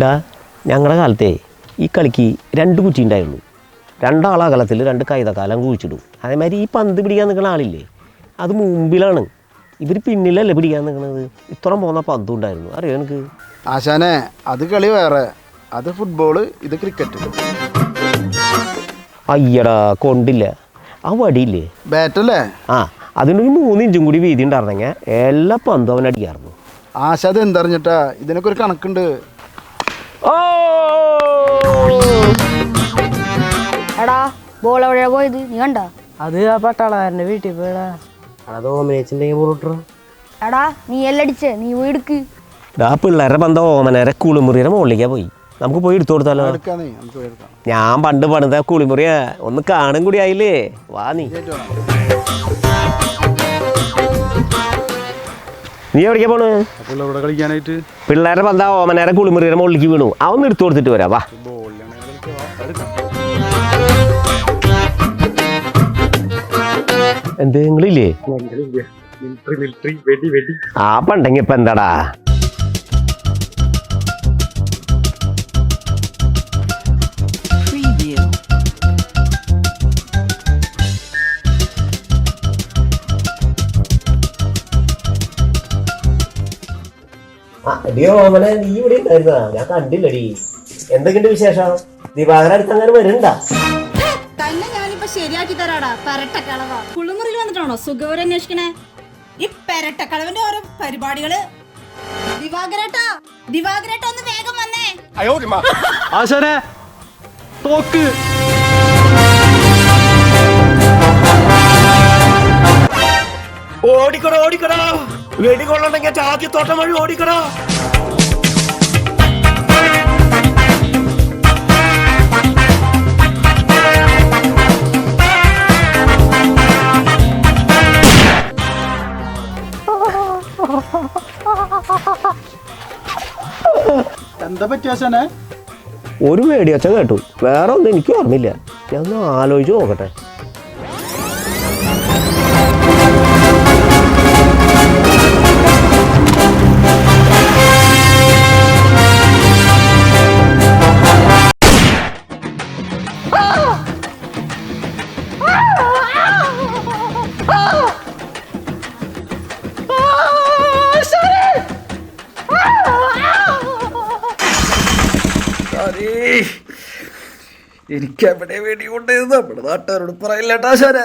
ഡാ ഞങ്ങളുടെ കാലത്തെ ഈ കളിക്ക് രണ്ട് കുറ്റി ഉണ്ടായുള്ളൂ. രണ്ടാളാ അകലത്തിൽ രണ്ട് കൈതക്കാലം കുഴിച്ചിടും. അതേമാതിരി ഈ പന്ത് പിടിക്കാൻ നിൽക്കുന്ന ആളില്ലേ അത് മുമ്പിലാണ്. ഇവർ പിന്നിലല്ലേ പിടിക്കാൻ നിൽക്കുന്നത്? ഇത്രയും പോകുന്ന പന്തും ഉണ്ടായിരുന്നു. അറിയോ എനിക്ക് ആശാനെ അത് കളി വേറെ. അത് ഫുട്ബോൾ ഇത് ക്രിക്കറ്റ് അയ്യടാ കൊണ്ടില്ല. ആ വടിയില്ലേ? ബാറ്റല്ലേ ആ അതിനൊരു മൂന്ന് ഇഞ്ചും കൂടി വീതി ഉണ്ടായിരുന്നെങ്കിൽ എല്ലാ പന്തും അവൻ അടിക്കായിരുന്നു ആശ അത് എന്തറിഞ്ഞിട്ടാ ഇതിനൊക്കെ ഒരു കണക്കുണ്ട്. ഓ! എടാ ബോൾ എവിടെയാ പോയത്? നീ കണ്ട? അത് ആ പട്ടാളക്കാരന്റെ വീട്ടിൽ പോയടാ. അതോ മേച്ചിന്റെ പൊറോട്ടോ എടാ നീ എല്ലാം അടിച്ചേ നീ വീടുക്ക് ആ ഡാ പിള്ളേരെ പന്ത ഓമനേരെ കുളിമുറിയുടെ മുകളിലേക്കാ പോയി. നമുക്ക് പോയി എടുത്തു കൊടുത്താലോ? ഞാൻ പണ്ട് പണിത കുളിമുറിയാ. ഒന്ന് കാണും കൂടി ആയില്ലേ? വാ നീ. നീ എവിടേക്കാ പോണ്? ഇവിടെ കളിക്കാനായിട്ട്. പിള്ളേരെ പന്ത ഓമനേരെ കുളിമുറിയുടെ മുകളിലേക്ക് വീണു. അവൻ എടുത്തു കൊടുത്തിട്ട് വരാ വാ. എന്തെങ്കിലും നിങ്ങളില്ലേ? ആ പണ്ടെങ്കി ഇപ്പൊ എന്താടാ? ഓമനെ നീ ഇവിടെ ഉണ്ടായിരുന്നാ ഞാൻ കണ്ടില്ലടി. എന്തൊക്കെയുണ്ട് വിശേഷം? ദിവാകര അടുത്തങ്ങനെ വരണ്ട? വരുന്നുണ്ടാ തന്നെ ഞാനിപ്പോ ശരിയാക്കി തരാടാ. പെരട്ടക്കളവ. കുളിമുറിയിൽ വന്നിട്ടാണോ സുഖവരം അന്വേഷിക്കണേ? ഈ പെരട്ടക്കളവിന്റെ ഓരോ പരിപാടികൾ. ദിവാകരേട്ടാ ദിവാകരേട്ടാ ഒന്ന് വേഗം വന്നേ. ആശാനെ തോക്ക്. ഓടിക്കടോ ഓടിക്കടോ. വെടികൊള്ളണ്ടെങ്കിൽ ചാദ്യത്തോട്ടം വഴി ഓടിക്കടാ. എന്താ പറ്റിയാശനെ ഒരു വേടിയച്ച കേട്ടു. വേറെ ഒന്നും എനിക്ക് ഓർമ്മയില്ല. ഞാൻ ഒന്ന് ആലോചിച്ച് നോക്കട്ടെ. എനിക്ക് എവിടെ വേണ്ടി കൊണ്ടത് നമ്മുടെ നാട്ടുകാരോട് പറയില്ലട്ടാ ശര